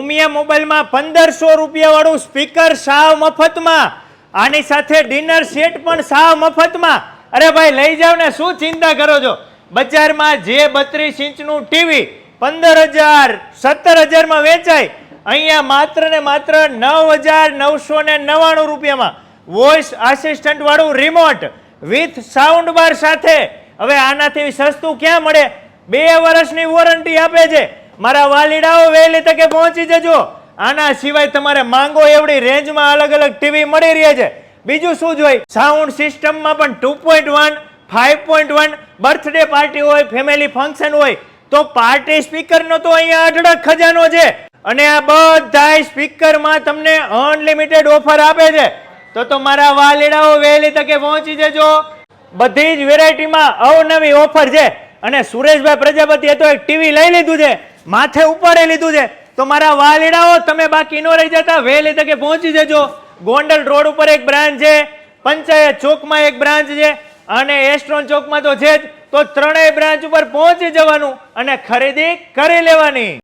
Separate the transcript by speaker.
Speaker 1: ઉમિયા મોબાઈલમાં પંદરસો રૂપિયાવાળું સ્પીકર સાવ મફતમાં. આની સાથે ડિનર સેટ પણ સાવ મફતમાં. અરે ભાઈ, લઈ જાવ ને, શું ચિંતા કરો છો? બજારમાં જે બત્રીસ ઇંચનું ટીવી પંદર હજાર સત્તર હજારમાં વેચાય, અહીંયા માત્ર ને માત્ર નવ હજાર નવસો ને નવ્વાણું રૂપિયામાં. વોઇસ આસિસ્ટન્ટ વાળું રિમોટ વિથ સાઉન્ડ બાર સાથે. હવે આનાથી સસ્તું ક્યાં મળે? બે વર્ષની વોરંટી આપે છે. મારા વાલીડાઓ વહેલી તકે પહોંચી જજો. આના સિવાય તમારે માંગો એવડી રેન્જમાં અલગ અલગ ટીવી મળી રહે છે. બીજું શું જોઈ સાઉન્ડ સિસ્ટમમાં પણ two point one five point one birthday party હોય ફેમિલી ફંક્શન હોય, તો પાર્ટી સ્પીકરનો તો અહીંયા અઢળક ખજાનો છે. અને આ બધા સ્પીકરમાં તમને અનલિમિટેડ ઓફર આપે છે. તો તો મારા વાલીડાઓ વહેલી તકે પહોંચી જજો. બધી જ વેરાયટીમાં અવનવી ઓફર છે. અને સુરેશભાઈ પ્રજાપતિએ તો એક ટીવી લઈ લીધું છે. માથે ઉપાડી લીધું છે. તો મારા વાલીડાઓ, તમે બાકી ન રહી જતા વહેલી તકે પહોંચી જજો. ગોંડલ રોડ ઉપર એક બ્રાન્ચ છે, પંચાયત ચોકમાં એક બ્રાન્ચ છે, અને એસ્ટ્રોન ચોકમાં તો છે જ. તો ત્રણેય બ્રાન્ચ ઉપર પહોંચી જવાનું અને ખરીદી કરી લેવાની.